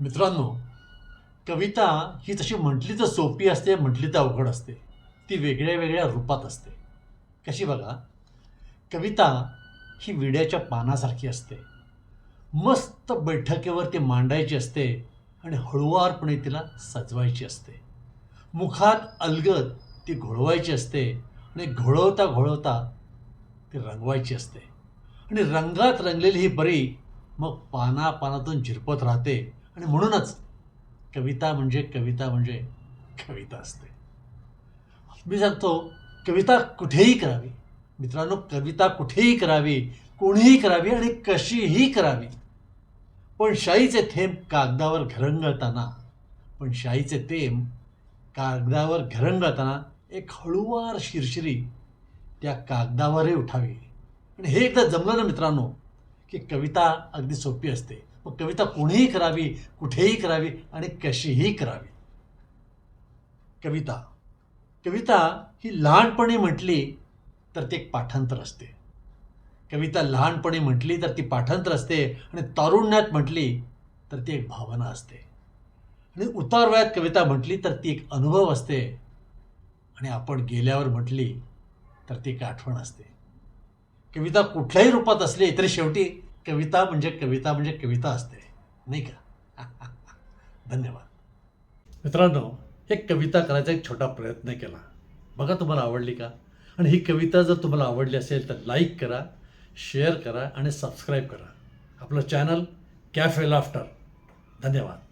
मित्रांनो कविता ही तशी म्हटली तर सोपी असते म्हटली तर अवघड असते. ती वेगळ्या वेगळ्या रूपात असते. कशी बघा? कविता ही विड्याच्या पानासारखी असते. मस्त बैठकीवर ती मांडायची असते आणि हळुवारपणे तिला सजवायची असते. मुखात अलगद ती घोळवायची असते आणि घोळवता घोळवता ती रंगवायची असते. आणि रंगात रंगलेली ही बरी मग पाना पानातून झिरपत राहते आणि म्हणूनच कविता म्हणजे कविता म्हणजे कविता असते. मी सांगतो कविता कुठेही करावी. मित्रांनो कविता कुठेही करावी कोणीही करावी आणि कशीही करावी. पण शाईचे थेंब कागदावर घरंगळताना पण शाईचे थेंब कागदावर घरंगळताना एक हळुवार शिरशिरी त्या कागदावरही उठावी. आणि हे एकदा जमलं ना मित्रांनो की कविता अगदी सोपी असते. मग कविता कोणीही करावी कुठेही करावी आणि कशीही करावी. कविता. कविता ही लहानपणी म्हटली तर ती एक पाठांतर असते. कविता लहानपणी म्हटली तर ती पाठांतर असते आणि तारुण्यात म्हटली तर ती एक भावना असते. आणि उतार वयात कविता म्हटली तर ती एक अनुभव असते आणि आपण गेल्यावर म्हटली तर ती एक आठवण असते. कविता कुठल्याही रूपात असली तरी शेवटी कविता म्हणजे कविता म्हणजे कविता असते नाही का? धन्यवाद. मित्रांनो एक कविता करायचा एक छोटा प्रयत्न केला. बघा तुम्हाला आवडली का? आणि ही कविता जर तुम्हाला आवडली असेल तर लाईक करा शेअर करा आणि सबस्क्राईब करा. आपलं चॅनल कॅफे लाफ्टर. धन्यवाद.